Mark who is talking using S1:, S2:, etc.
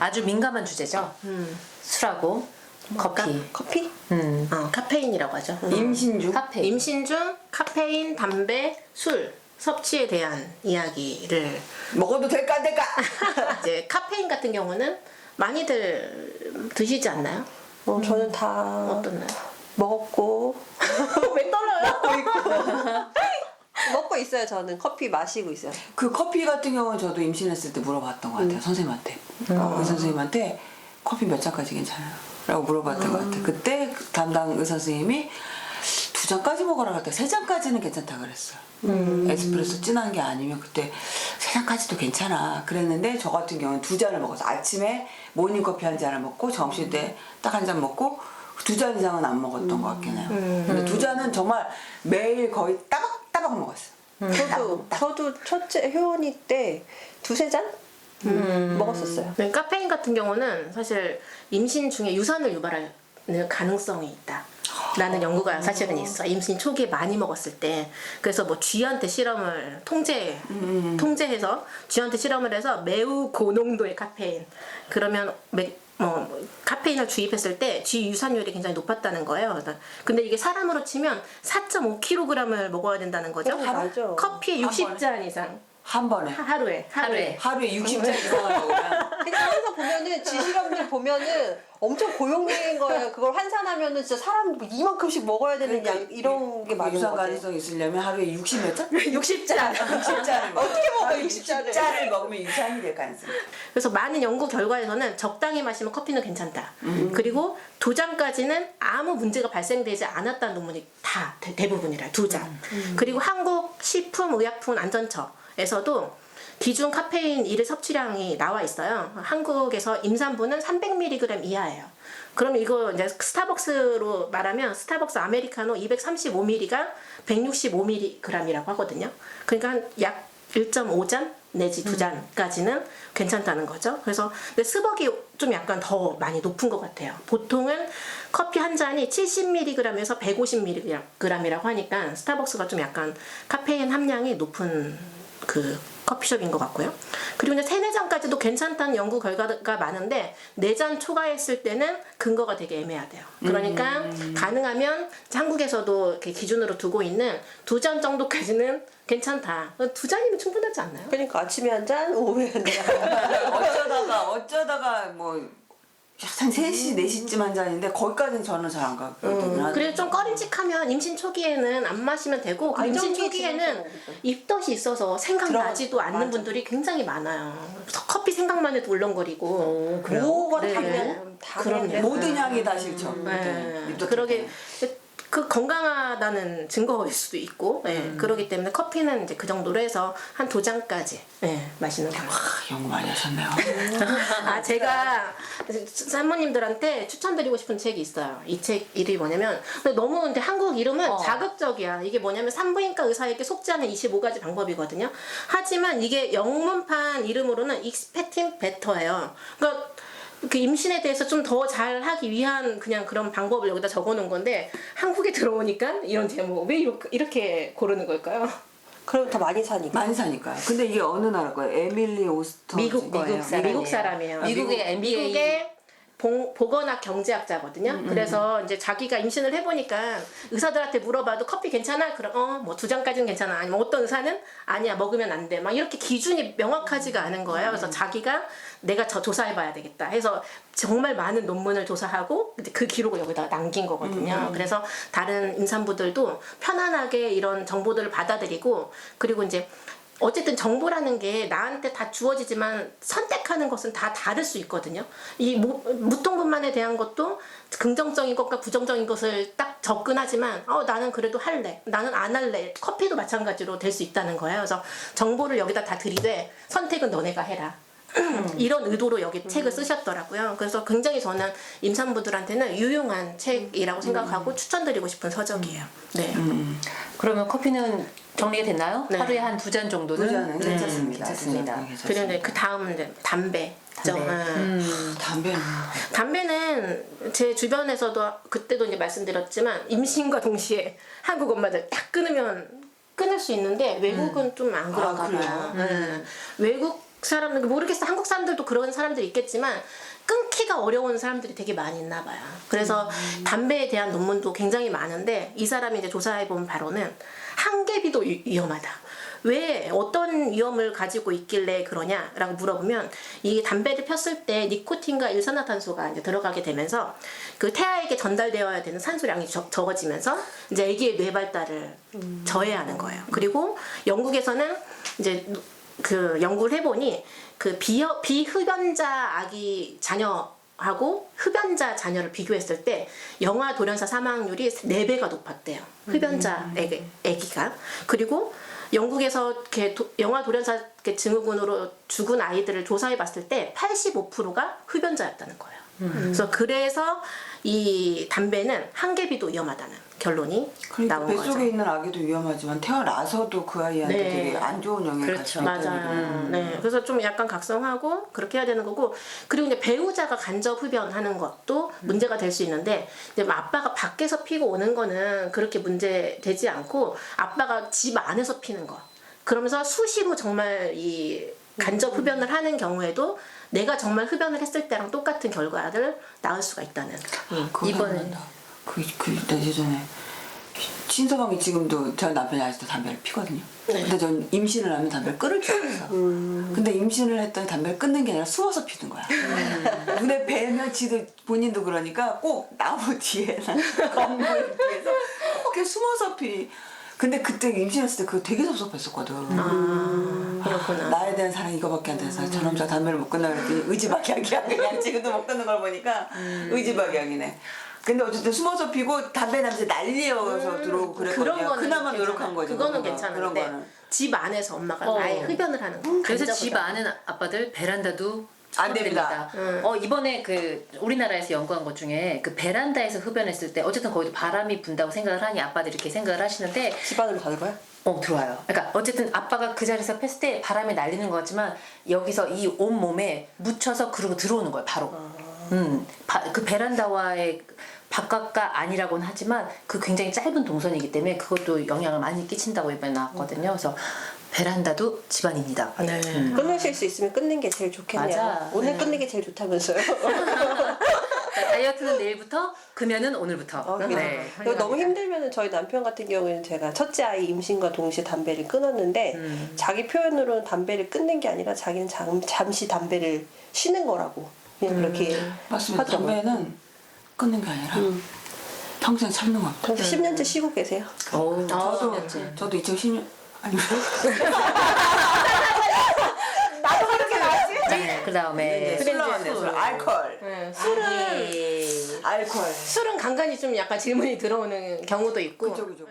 S1: 아주 민감한 주제죠. 술하고 커피.
S2: 카, 커피?
S1: 음.
S2: 어, 카페인이라고 하죠. 음.
S3: 임신 중
S1: 카페인.
S2: 임신 중 카페인, 담배, 술 섭취에 대한 이야기를
S3: 먹어도 될까 안 될까?
S2: 이제 카페인 같은 경우는 많이들 드시지 않나요?
S4: 어, 저는 다
S2: 어떻나요?
S4: 먹었고
S2: 왜 떨어요?
S4: 먹고 있 어요. 저는. 커피 마시고 있어요.
S3: 그 커피 같은 경우는 저도 임신했을 때 물어봤던 것 같아요 선생님한테. 의사 선생님한테 커피 몇 잔까지 괜찮아요? 라고 물어봤던 것 같아요. 그때 그 담당 의사 선생님이 두 잔까지 먹으라 그랬다 세 잔까지는 괜찮다 그랬어요. 에스프레소 진한 게 아니면 그때 세 잔까지도 괜찮아. 그랬는데 저 같은 경우는 두 잔을 먹었어 아침에 모닝커피 한 잔을 먹고 점심 때 딱 한 잔 먹고 두 잔 이상은 안 먹었던 것 같긴 해요. 근데 두 잔은 정말 매일 거의 따박 따박 먹었어요
S4: 저도 저도 첫째 효원이 때 두세 잔 먹었었어요.
S2: 네, 카페인 같은 경우는 사실 임신 중에 유산을 유발할 가능성이 있다. 라는 연구가 사실은 있어. 임신 초기에 많이 먹었을 때. 그래서 뭐 쥐한테 실험을 통제, 통제해서 쥐한테 실험을 해서 매우 고농도의 카페인. 그러면 매- 뭐 카페인을 주입했을 때 쥐 유산율이 굉장히 높았다는 거예요. 그래서 근데 이게 사람으로 치면 4.5kg을 먹어야 된다는 거죠.
S4: 어,
S3: 번에?
S2: 60잔 이상.
S3: 한 번에
S2: 하- 하루에. 하루에.
S3: 하루에 60잔 이상을 먹으면
S4: 근데 항상 보면은 지실험들 보면은 엄청 고용된 거예요. 그걸 환산하면은 진짜 사람 이만큼씩 먹어야 되는 양 이런 게 많은
S3: 유산
S4: 거 같아요.
S3: 가능성이 있으려면 하루에 60몇 잔?
S2: 60잔.
S3: 60잔을 먹어.
S4: 어떻게 먹어요,
S3: 하루에
S4: 60잔을?
S3: 60잔을 먹으면 유산이 될 가능성이
S2: 그래서 많은 연구 결과에서는 적당히 마시면 커피는 괜찮다. 그리고 두 잔까지는 아무 문제가 발생되지 않았다는 논문이 다 대, 대부분이라 두 잔. 그리고 한국 식품의약품 안전처 에서도 기준 카페인 일일 섭취량이 나와 있어요. 한국에서 임산부는 300mg 이하예요. 그럼 이거 이제 스타벅스로 말하면 스타벅스 아메리카노 235ml가 165mg이라고 하거든요. 그러니까 한약 1.5잔 내지 두 잔까지는 괜찮다는 거죠. 그래서 근데 스벅이 좀 약간 더 많이 높은 것 같아요. 보통은 커피 한 잔이 70mg에서 150mg이라고 하니까 스타벅스가 좀 약간 카페인 함량이 높은 그 커피숍인 것 같고요. 그리고 이제 세네 잔까지도 괜찮다는 연구 결과가 많은데 네 잔 초과했을 때는 근거가 되게 애매하대요. 그러니까 가능하면 한국에서도 이렇게 기준으로 두고 있는 두 잔 정도까지는 괜찮다. 두 잔이면 충분하지 않나요?
S4: 그러니까 아침에 한 잔, 오후에 한 잔.
S3: 어쩌다가 어쩌다가 뭐 한 3시, 4시쯤 한 잔인데 거기까지는 저는 잘 안 가거든요.
S2: 음, 그래도 좀 꺼림칙하면 임신 초기에는 안 마시면 되고 그리고 임신 초기에는 입덧이 있어서 생각나지도 않는
S4: 맞아.
S2: 분들이 굉장히 많아요. 그래서 커피 생각만 해도 울렁거리고
S4: 뭐가
S2: 네.
S4: 다
S2: 그럼요.
S3: 모든 향이 다 싫죠.
S2: 네.
S3: 입덧
S2: 그러게 그 건강하다는 증거일 수도 있고 예, 그러기 때문에 커피는 이제 그 정도로 해서 한 두 잔까지 예, 마시는 거예요.
S3: 아, 연구 많이 하셨네요.
S2: 아 제가 산모님들한테 추천드리고 싶은 책이 있어요. 이 책 이름이 뭐냐면 근데 너무 근데 한국 이름은
S1: 어.
S2: 자극적이야. 이게 뭐냐면 산부인과 의사에게 속지 않은 25가지 방법이거든요. 하지만 이게 영문판 이름으로는 익스페틴 베터예요. 그러니까 그 임신에 대해서 좀 더 잘 하기 위한 그냥 그런 방법을 여기다 적어 놓은 건데 한국에 들어오니까 이런 제목 왜 이렇게, 이렇게 고르는 걸까요?
S4: 그럼 더 많이 사니까.
S3: 많이 사니까요. 근데 이게 어느 나라 거예요? 에밀리 오스터.
S2: 미국 거예요.
S1: 미국 사람이에요.
S2: 미국 사람이에요.
S1: 미국의 MBA.
S2: 미국의 봉- 보 건학 경제학자거든요. 그래서 이제 자기가 임신을 해보니까 의사들한테 물어봐도 커피 괜찮아? 그럼 어뭐 두 잔까지는 괜찮아. 아니면 어떤 의사는 아니야 먹으면 안 돼. 막 이렇게 기준이 명확하지가 않은 거예요. 그래서 자기가 내가 저 조사해봐야 되겠다. 해서 정말 많은 논문을 조사하고 그 기록을 여기다 남긴 거거든요. 그래서 다른 임산부들도 편안하게 이런 정보들을 받아들이고 그리고 이제 어쨌든 정보라는 게 나한테 다 주어지지만 선택하는 것은 다 다를 수 있거든요. 이 무, 무통분만에 대한 것도 긍정적인 것과 부정적인 것을 딱 접근하지만 어 나는 그래도 할래. 나는 안 할래. 커피도 마찬가지로 될 수 있다는 거예요. 그래서 정보를 여기다 다 들이되 선택은 너네가 해라. 이런 의도로 여기 책을 쓰셨더라고요. 그래서 굉장히 저는 임산부들한테는 유용한 책이라고 생각하고 추천드리고 싶은 서적이에요. 네.
S1: 그러면 커피는 정리가 됐나요?
S2: 네.
S1: 하루에 한 두 잔 정도는
S3: 두 잔은
S1: 음,
S3: 괜찮습니다.
S1: 괜찮습니다.
S2: 그리고 이제 그 다음은 이제 담배. 죠.
S1: 담배.
S2: 음.
S1: 음.
S3: 담배는
S2: 담배는 제 주변에서도 그때도 이제 말씀드렸지만 임신과 동시에 한국 엄마들 딱 끊으면 끊을 수 있는데 외국은 좀 안 그런가
S3: 아, 그래요?
S2: 봐요. 네. 외국 사람들 모르겠어 한국 사람들도 그런 사람들이 있겠지만 끊기가 어려운 사람들이 되게 많이 있나 봐요. 그래서 담배에 대한 논문도 굉장히 많은데 이 사람이 이제 조사해 본 바로는 한개비도 위- 위험하다. 왜 어떤 위험을 가지고 있길래 그러냐라고 물어보면 이 담배를 폈을 때 니코틴과 일산화탄소가 이제 들어가게 되면서 그 태아에게 전달되어야 되는 산소량이 적, 적어지면서 이제 아기의 뇌 발달을 저해하는 거예요. 그리고 영국에서는 이제 그 연구를 해보니 그 비어, 비흡연자 아기 자녀하고 흡연자 자녀를 비교했을 때 영아 돌연사 사망률이 4배가 높았대요. 흡연자 애기, 애기가. 그리고 영국에서 영아 돌연사 증후군으로 죽은 아이들을 조사해 봤을 때 85%가 흡연자였다는 거예요. 그래서 그래서 이 담배는 한개비도 위험하다는 결론이
S3: 그러니까
S2: 나온
S3: 뱃속에
S2: 거죠.
S3: 있는 아기도 위험하지만 태어나서도 그 아이한테
S2: 네.
S3: 되게 안 좋은 영향을
S1: 그렇죠.
S3: 있다는
S2: 맞아요. 네. 그래서 좀 약간 각성하고 그렇게 해야 되는 거고 그리고 이제 배우자가 간접 흡연하는 것도 문제가 될 수 있는데 이제 뭐 아빠가 밖에서 피고 오는 거는 그렇게 문제 되지 않고 아빠가 집 안에서 피는 거. 그러면서 수시로 정말 이 간접 흡연을 하는 경우에도 내가 정말 흡연을 했을 때랑 똑같은 결과를 낳을 수가 있다는.
S3: 그거
S1: 이번에.
S3: 생각난다. 그, 그, 나 예전에 신서방이 지금도 저 남편이 아직도 담배를 피거든요.
S2: 네.
S3: 근데 전 임신을 하면 담배를 끊을 줄 알았어. 근데 임신을 했더니 담배를 끊는 게 아니라 숨어서 피는 거야. 눈에 뵈면 지도 본인도 그러니까 꼭 나무 뒤에나 건물 뒤에서 꼭 이렇게 숨어서 피. 근데 그때 임신했을 때 그거 되게 섭섭했었거든.
S2: 아, 그렇구나.
S3: 나에 대한 사랑이 이거밖에 안 돼서 저놈 저 담배를 못 끊나 그랬더니 의지박약이야 그냥 지금도 못 끊는 걸 보니까 의지박약이네 근데 어쨌든 숨어서 피고 담배 냄새 난리여서 들어오고 그랬거든요
S2: 그런 거는
S3: 그나마
S2: 괜찮아요.
S3: 노력한 거죠
S2: 그거는
S3: 그런
S2: 괜찮은데
S3: 그런 거는.
S2: 집 안에서 엄마가
S1: 어.
S2: 아예 흡연을 하는 거.
S1: 그래서 집. 안에 아빠들 베란다도
S3: 안 됩니다.
S1: 됩니다. 어 이번에 그 우리나라에서 연구한 것 중에 그 베란다에서 흡연했을 때 어쨌든 거기도 바람이 분다고 생각을 하니 아빠들이 이렇게 생각을 하시는데
S4: 집안으로 다 들어요?
S1: 어 들어와요. 그러니까 어쨌든 아빠가 그 자리에서 폈을 때 바람이 날리는 거지만 여기서 이 온 몸에 묻혀서 그러고 들어오는 거예요 바로. 음, 바- 그 베란다와의 바깥가 아니라고는 하지만 그 굉장히 짧은 동선이기 때문에 그것도 영향을 많이 끼친다고 이번에 나왔거든요. 그래서 베란다도 집안입니다.
S2: 네.
S4: 끊으실 수 있으면 끊는 게 제일 좋겠네요.
S1: 맞아.
S4: 오늘
S1: 네.
S4: 끊는 게 제일 좋다면서요.
S1: 자, 다이어트는 내일부터, 금연은 오늘부터.
S4: 어,
S1: 네.
S4: 그리고 너무 힘들면은 저희 남편 같은 경우에는 제가 첫째 아이 임신과 동시에 담배를 끊었는데
S1: 음.
S4: 자기 표현으로는 담배를 끊는 게 아니라 자기는 잠, 잠시 담배를 쉬는 거라고 그냥 그렇게
S1: 음.
S3: 맞습니다
S4: 하더라고요.
S3: 담배는 끊는 게 아니라
S4: 음.
S3: 평생 참는 겁니다
S4: 그래서 10년째 쉬고 계세요.
S1: 어우,
S3: 저도
S1: 진짜.
S3: 저도 2010년 아니
S1: 네, 그 다음에
S3: 술 나왔네 술 알코올
S2: 네, 술은
S1: 예.
S3: 알코올
S2: 술은 간간히 좀 약간 질문이 들어오는 경우도 있고.
S3: 그죠 그죠